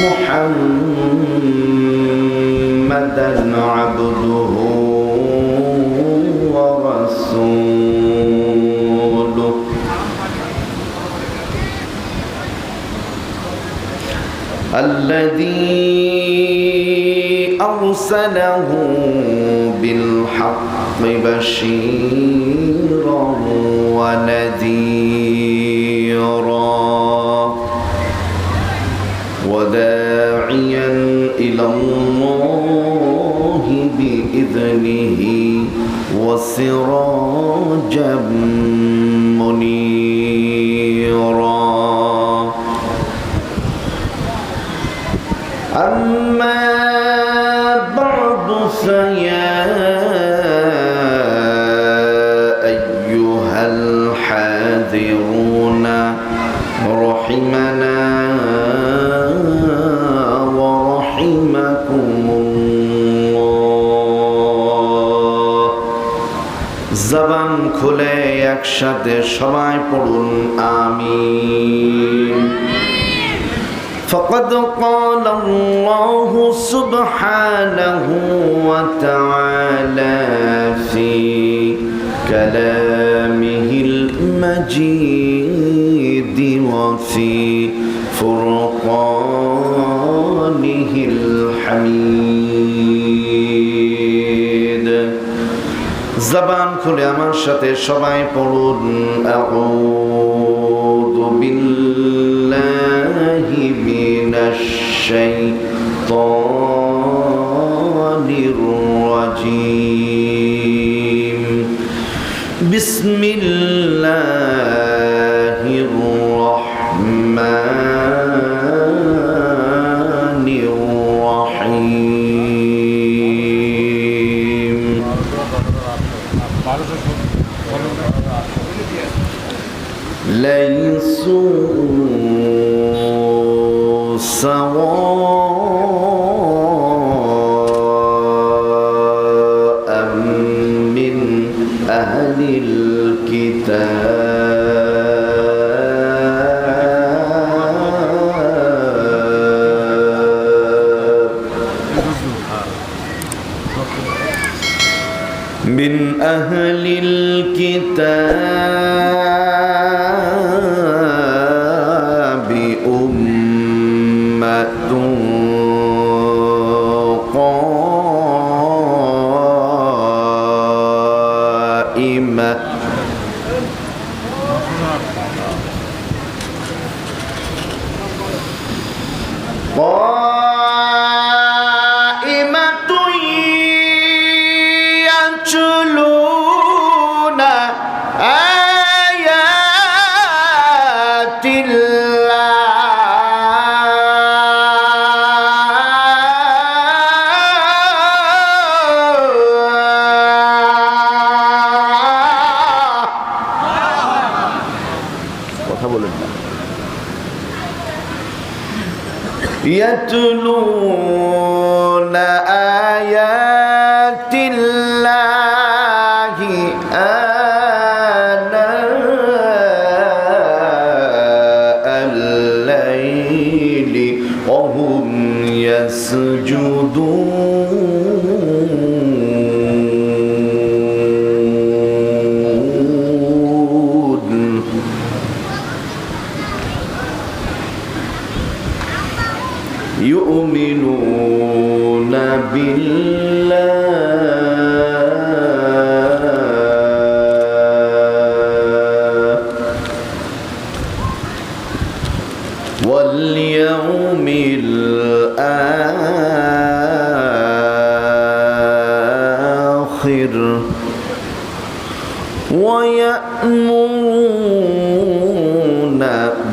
محمدا عبده ورسوله. الذي أرسله بالحق بشيرا ونذيرا. وداعيا إلى الله بإذنه وسراجا منيرا. أما بعد فيا أيها الحاذرون رحمنا একসাথে সবাই পড়ুন আমিন فقد قال الله سبحانه وتعالى في كلامه المجيد وفي فرقانه الحميد জবান খুলে আমার সাথে সবাই পড়ুন। আউযু বিল্লাহি মিনাশ শাইতানির রাজিম। বিসমিল্লাহির রহমানির ليسوا سواء من أهل الكتاب. من أهل الكتاب وهم يسجدون. يؤمنون بالله. الآخر ويأمرون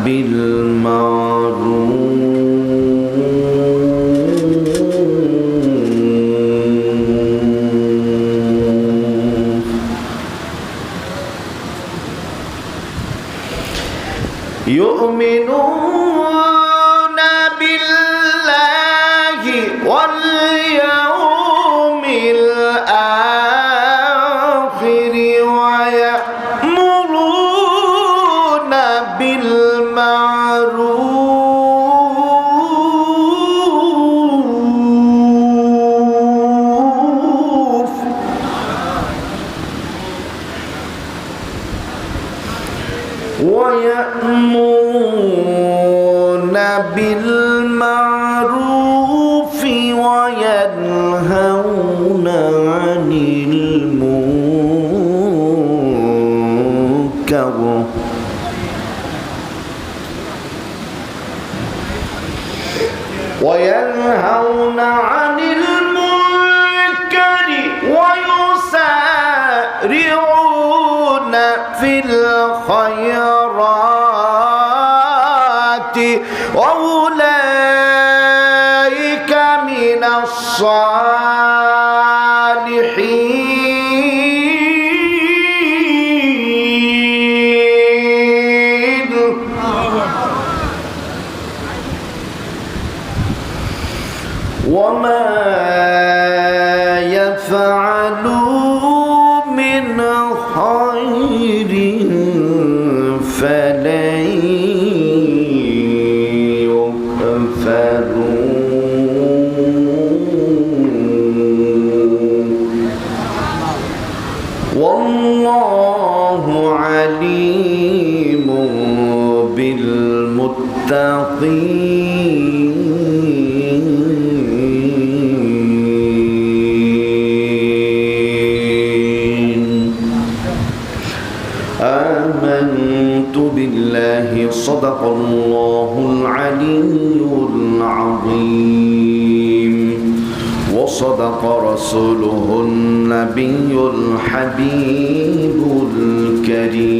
بالمعروف خير صدق الله العلي العظيم. وصدق رسوله النبي الحبيب الكريم.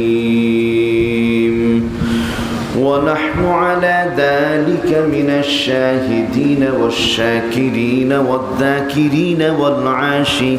ونحن على ذلك من الشاهدين والشاكرين والذاكرين والعاشقين.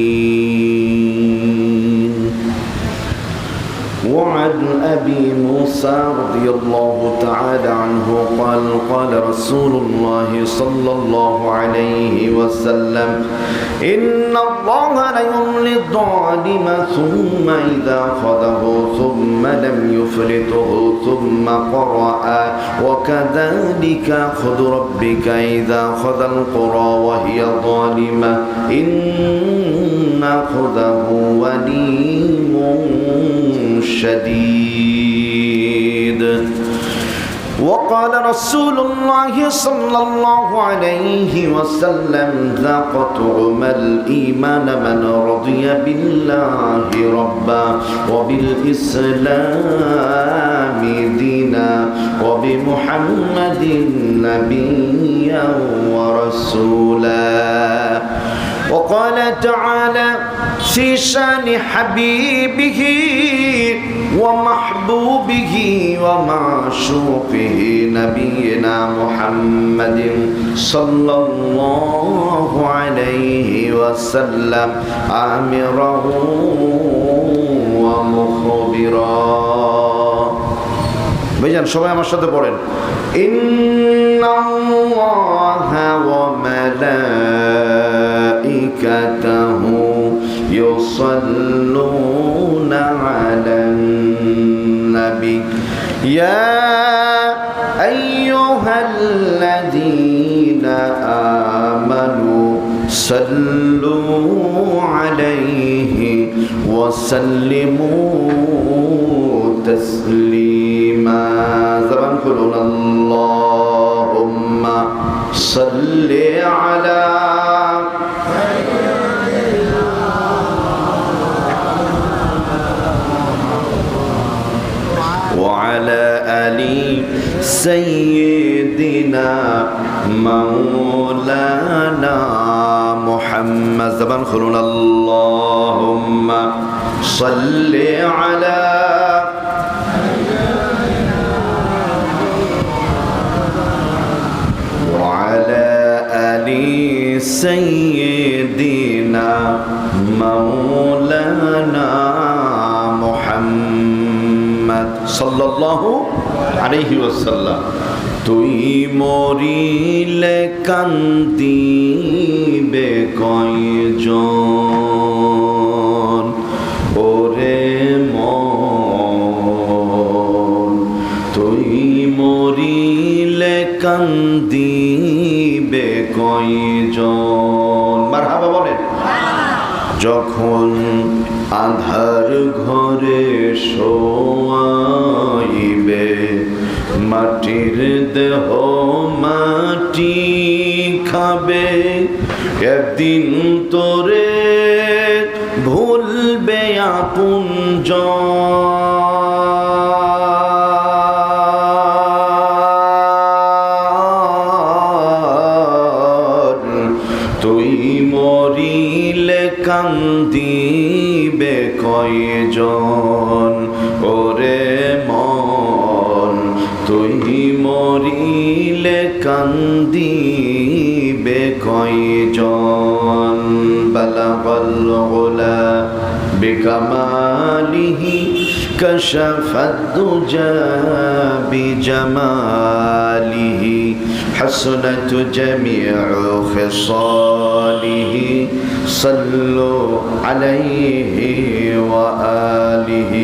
وعن أبي موسى رضي الله تعالى عنه قال قال رسول الله صلى الله عليه وسلم إن الله ليملي الظالم ثم إذا أخذه ثم لم يفلته ثم قرأ وكذلك أخذ ربك إذا أخذ القرى وهي ظالمة إن أخذه وليم شديد وقال رسول الله صلى الله عليه وسلم ذاق طعم الإيمان من رضي بالله ربا وبالإسلام دينا وبمحمد نبيا ورسولا. وقال تعالى في شان حبيبه ومحبوبه ومعشوقه نبينا محمد صلى الله عليه وسلم آمره ومخبرا ভাইজান সবাই আমার সাথে পড়েন ইন্নাল্লাহা ওয়া يصلون على النبي. يا أيها الذين آمنوا صلوا عليه وسلموا تسليما. زمان قلنا اللهم صل على سيدنا مولانا محمد. زبان خلونا. اللهم صل على وعلى آل سيدنا مولانا محمد. صلى الله عليه আলাইহি ওয়াসাল্লাম। তুই মরিলে কান্দিবে কয়জন? ওরে মন, তুই মরিলে কান্দিবে কয়জন? মারহাবা বলেন। যখন আধার ঘরে শোয়া মাটির দেহ মাটি খাবে। একদিন তোরে ভুলবে আপন তুই মরিলে কান্দিবে কয়জন বালাগল গোলা بكماله كشف الدجى بجماله حسنت جميع خصاله صلوا عليه وآله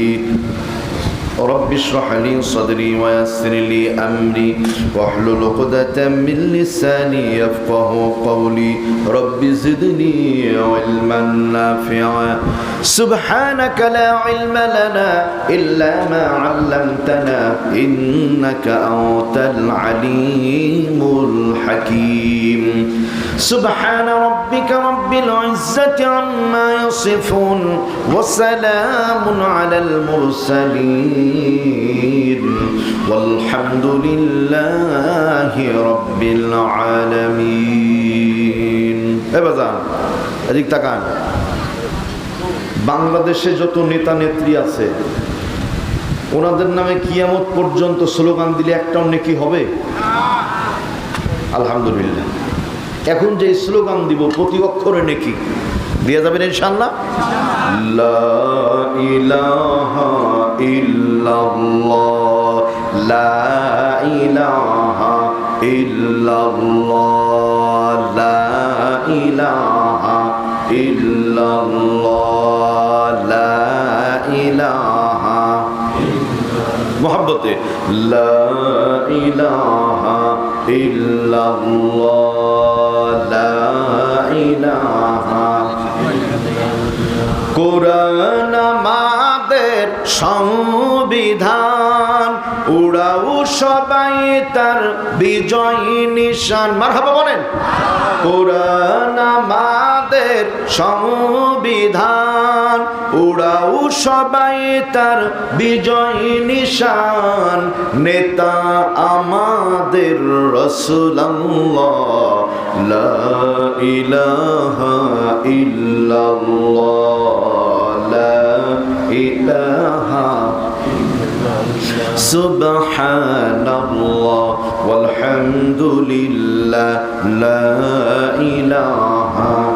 رب اشرح لي صدري ويسر لي أمري واحلل عقدة من لساني يفقه قولي رب زدني علما نافعا سبحانك لا علم لنا إلا ما علمتنا إنك أنت العليم الحكيم سبحان ربك رب العزة عما يصفون وسلام على المرسلين والحمد لله رب العالمين এবার এদিক তাকান বাংলাদেশে যত নেতা নেত্রী আছে ওনাদের নামে কিয়ামত পর্যন্ত স্লোগান দিলে একটাও নেকি হবে আলহামদুলিল্লাহ এখন যে স্লোগান দিব প্রতি অক্ষরে নেকি? দিয়ে যাবেন ইনশাল্লাহ ইল্লাল্লাহ লা ইলাহা কোরআন আমাদের সংবিধান উড়াও সবাই তার বিজয় নিশান। মারহাবা বলেন। কোরআন আমাদের সংবিধান উড়াও সবাই তার বিজয় নিশান নেতা আমাদের রসুল্লাহ লা ইলাহা ইল্লাল্লাহ লা ইলাহা سبحان الله والحمد لله لا إله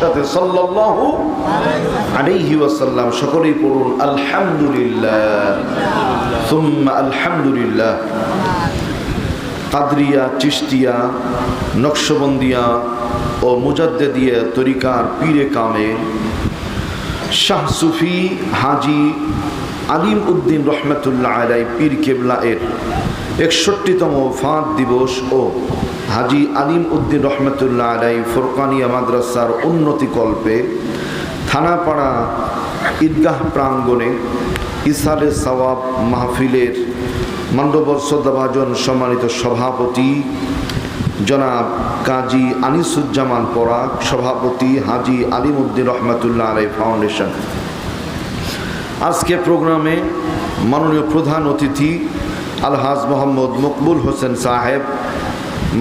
সাথে সাল্লাল্লাহু আলাইহি ওয়াসাল্লাম সকলেই পড়ুন, আলহামদুলিল্লাহ, সুম্মা আলহামদুলিল্লাহ। কাদরিয়া চিস্তিয়া নকশবন্দিয়া ও মুজাদ্দেদিয়া তরিকার পীরে কামে শাহ সুফি হাজি আলিম উদ্দিন রহমতুল্লাহ আলাই পীর কেবলা এর একষট্টিতম ফাঁদ দিবস ও হাজি আলিম উদ্দিন রহমতুল্লাহ আলাই ফোরকানিয়া মাদ্রাসার উন্নতিকল্পে থানাপাড়া ঈদগাহ প্রাঙ্গণে ইসারে সওয়াব মাহফিলের মণ্ডপর শ্রদ্ধাভাজন সম্মানিত সভাপতি জনাব কাজী আনিসুজ্জামান পরাগ, সভাপতি হাজি আলিমউদ্দিন রহমতুল্লাহ আলাই ফাউন্ডেশন। আজকে প্রোগ্রামে মাননীয় প্রধান অতিথি আলহাজ মোহাম্মদ মকবুল হোসেন সাহেব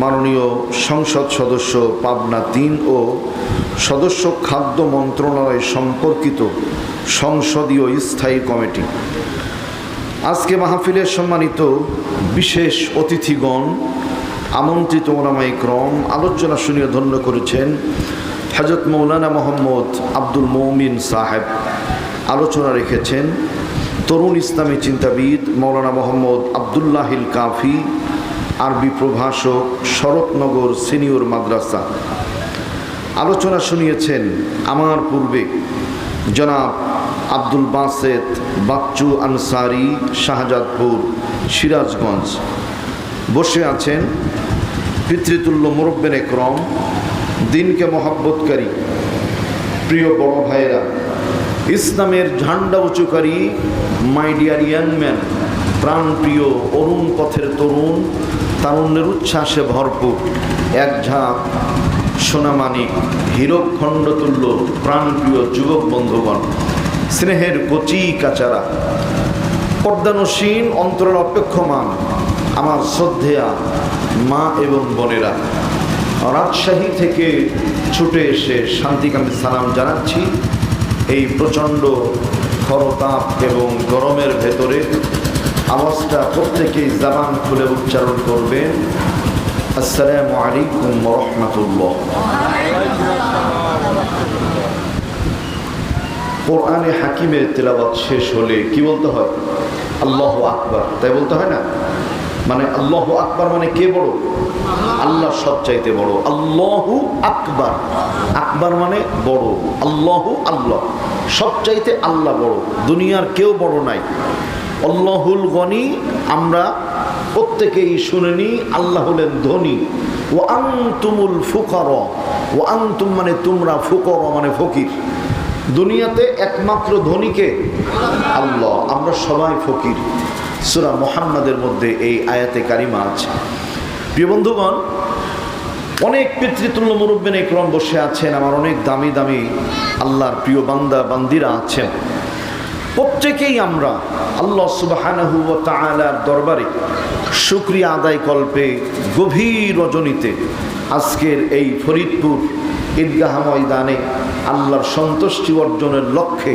মাননীয় সংসদ সদস্য পাবনা তিন ও সদস্য খাদ্য মন্ত্রণালয় সম্পর্কিত সংসদীয় স্থায়ী কমিটি। আজকে মাহফিলের সম্মানিত বিশেষ অতিথিগণ, আমন্ত্রিত ওলামাই ক্রম, আলোচনা শুনিয়ে ধন্য করেছেন হজরত মৌলানা মোহাম্মদ আব্দুল মৌমিন সাহেব। আলোচনা রেখেছেন তরুণ ইসলামী চিন্তাবিদ মৌলানা মোহাম্মদ আবদুল্লাহিল কাফি আরবি প্রভাষক শরৎনগর সিনিয়র মাদ্রাসা। আলোচনা শুনিয়েছেন আমার পূর্বে জনাব আব্দুল বাসেদ বাচ্চু আনসারি, শাহজাদপুর, সিরাজগঞ্জ। বসে আছেন পিতৃতুল্য মুরব্বেন একরম, দিনকে মহাব্বতকারী প্রিয় বড় ভাইয়েরা। ইসলামের ঝান্ডা উঁচুকারী, মাই ডিয়ার ইয়াং ম্যান, প্রাণপ্রিয় অরুণ পথের তরুণ তারুণ্যের উচ্ছ্বাসে ভরপুর এক ঝাঁক সোনামানিক হীরকখণ্ডতুল্য প্রাণপ্রিয় যুবক বন্ধুগণ, স্নেহের কচি কাচারা পর্দানসীন, অন্তরের অপেক্ষমান, আমার শ্রদ্ধেয়া মা এবং বোনেরা। রাজশাহী থেকে ছুটে এসে শান্তিকামী সালাম জানাচ্ছি। এই প্রচণ্ড খরতাপ এবং গরমের ভেতরে আওয়াজটা প্রত্যেকেই জাবান খুলে উচ্চারণ করবেন। আসসালামু আলাইকুম রহমতুল্লাহ। কোরআনে হাকিমের তেলাবাত শেষ হলে কি বলতে হয়? আল্লাহ আকবার। তাই বলতে হয় না? মানে আল্লাহ আকবার মানে কে বড়? আল্লাহ সবচাইতে বড়। আল্লাহু আকবার। আকবার মানে বড়। আল্লাহু আল্লাহ। সবচাইতে আল্লাহ বড়। দুনিয়ার কেউ বড় নাই। আল্লাহুল গনি, আমরা প্রত্যেকেই শুনেনি আল্লাহ হলেন ধনী। ও আংতুমুল ফুকর ও আংতুম মানে তোমরা ফুকর মানে ফকির। দুনিয়াতে একমাত্র ধনীকে আল্লাহ, আমরা সবাই ফকির। সুরা মোহাম্মদের মধ্যে এই আয়াতে কারিমা আছে। প্রিয় বন্ধুগণ, অনেক পিতৃতুল্য মুরব্বেন ক্রম বসে আছেন, আমার অনেক দামি দামি আল্লাহর প্রিয় বান্দা, বান্দিরা আছেন। প্রত্যেকেই আমরা আল্লাহ সুবাহানহু ও দরবারে শুক্রিয়া আদায় কল্পে গভীর রজনীতে আজকের এই ফরিদপুর ঈদগাহ ময়দানে আল্লাহর সন্তুষ্টি অর্জনের লক্ষ্যে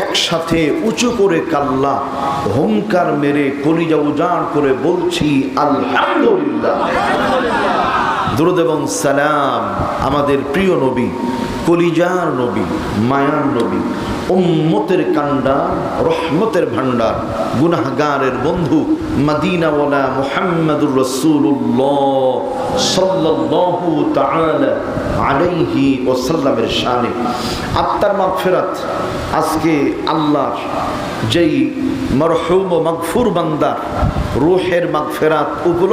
একসাথে উঁচু করে কাল্লা হোমকার মেরে কলিজা উজাড় করে বলছি, আলহামদুলিল্লাহ। দুরুদ সালাম আমাদের প্রিয় নবী কলিজার নবী, মায়ার নবী, উম্মতের কান্ডার রহমতের ভান্ডার গুনাহগারের বন্ধু মদিনাওয়ালা মুহাম্মাদুর রসুল্লাহ সাল্লাল্লাহু তাআলা আলাইহি ওয়াসাল্লামের শানে। আত্মার মাগফিরাত আজকে আল্লাহর যেই মরহুম ও মাগফুর বান্দার রুহের মাগফিরাত উপলক্ষ